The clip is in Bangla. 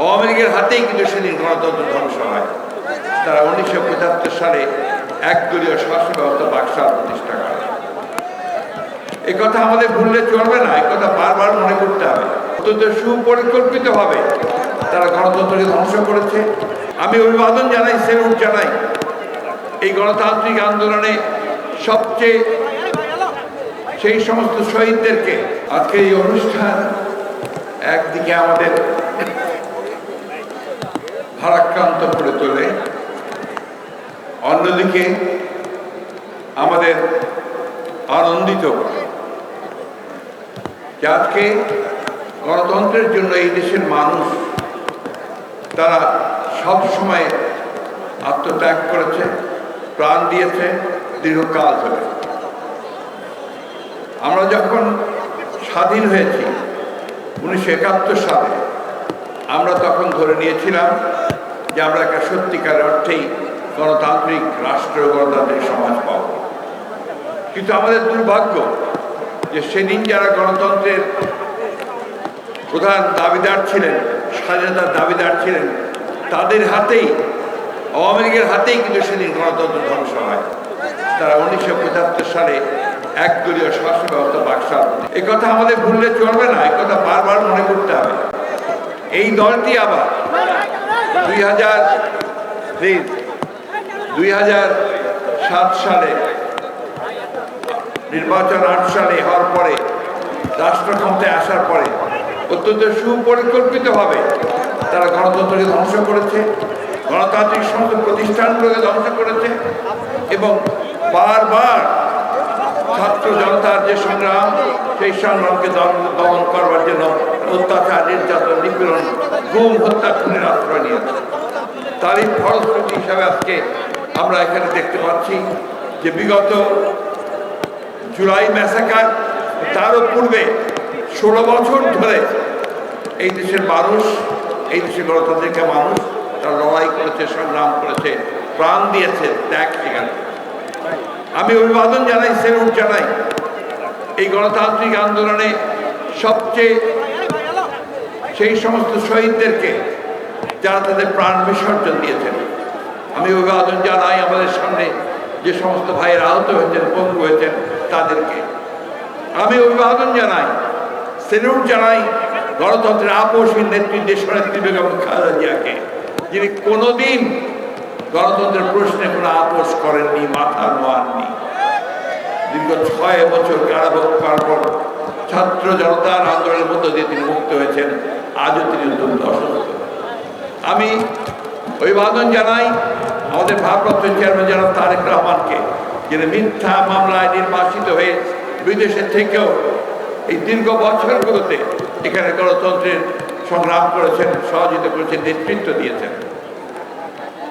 আওয়ামী লীগের হাতেই কিন্তু সেদিন গণতন্ত্র ধ্বংস হয়। তারা উনিশশো পঁচাত্তর সালে একদলীয় শাসন ব্যবস্থা বাক্সার প্রতিষ্ঠা করে। এ কথা আমাদের ভুললে চলবে না, এ কথা বারবার মনে করতে হবে। অত্যন্ত সুপরিকল্পিতভাবে তারা গণতন্ত্রকে ধ্বংস করেছে। আমি অভিবাদন জানাই, সেলুট জানাই, এই গণতান্ত্রিক আন্দোলনে সবচেয়ে সেই সমস্ত শহীদদেরকে আজকে এই অনুষ্ঠান একদিকে আমাদের ভারাক্রান্ত করে তোলে। অন্যদিকে আমাদের আনন্দিত করে। আজকে গণতন্ত্রের জন্য এই দেশের মানুষ তারা সব সময় আত্মত্যাগ করেছে, প্রাণ দিয়েছে, দীর্ঘকাল ধরে। আমরা যখন স্বাধীন হয়েছি, উনিশশো একাত্তর সালে আমরা তখন ধরে নিয়েছিলাম যে আমরা একটা সত্যিকার অর্থেই গণতান্ত্রিক রাষ্ট্র গণতান্ত্রিক সমাজ পাব। কিন্তু আমাদের দুর্ভাগ্য যে সেদিন যারা গণতন্ত্রের প্রধান দাবিদার ছিলেন, স্বাধীনতার দাবিদার ছিলেন, তাদের হাতেই, আওয়ামী লীগের হাতেই কিন্তু সেদিন গণতন্ত্র ধ্বংস হয়। তারা উনিশশো পঁচাত্তর সালে একদলীয় শাসন ব্যবস্থা বাক্সার এ কথা আমাদের ভুললে চলবে না, এ কথা বারবার মনে করতে হবে। এই দলটি আবার দুই হাজার দুই হাজার সাত সালে, নির্বাচন আট সালে হওয়ার পরে রাষ্ট্র ক্ষমতায় আসার পরে, অত্যন্ত সুপরিকল্পিতভাবে তারা গণতন্ত্রকে ধ্বংস করেছে, গণতান্ত্রিক সমস্ত প্রতিষ্ঠানগুলোকে ধ্বংস করেছে, এবং বারবার ছাত্র জনতার যে সংগ্রাম, সেই সংগ্রামকে দমন- করবার জন্য নির্যাতন নিপীড়ন গুম হত্যা খুনের আশ্রয় নিয়েছে তারই ফলশ্রুতি হিসাবে আজকে আমরা এখানে দেখতে পাচ্ছি যে বিগত জুলাই ম্যাসাকার, তারও পূর্বে ষোলো বছর ধরে এই দেশের মানুষ, এই দেশের গণতান্ত্রিক মানুষ, তারা লড়াই করেছে, সংগ্রাম করেছে, প্রাণ দিয়েছে ত্যাগ সেখানে। আমি অভিবাদন জানাই, সেলুট জানাই, এই গণতান্ত্রিক আন্দোলনে সবচেয়ে সেই সমস্ত শহীদদেরকে যারা তাদের প্রাণ বিসর্জন দিয়েছেন। আমি অভিবাদন জানাই আমাদের সামনে যে সমস্ত ভাইয়ের আহত হয়েছেন বন্ধু হয়েছেন, তাদেরকে। আমি অভিবাদন জানাই, সেলুট জানাই গণতন্ত্রের আপোষী নেত্রী দেশনেত্রী বেগম খালেদা জিয়াকে, যিনি কোনোদিন গণতন্ত্রের প্রশ্নে কোনো আপোষ করেননি, মাথা নোয়াননি। দীর্ঘ ছয় বছর কারাভোগ করার পর ছাত্র জনতার আন্দোলনের মধ্য দিয়ে তিনি মুক্ত হয়েছেন। আজও তিনি অত্যন্ত অসুস্থ। আমি অভিবাদন জানাই আমাদের ভারপ্রাপ্ত চেয়ারম্যান জানান তারেক রহমানকে, যিনি মিথ্যা মামলায় নির্বাসিত হয়ে বিদেশে থেকেও এই দীর্ঘ বছরগুলোতে এখানে গণতন্ত্রের সংগ্রাম করেছেন, সহযোগিতা করেছেন, নেতৃত্ব দিয়েছেন।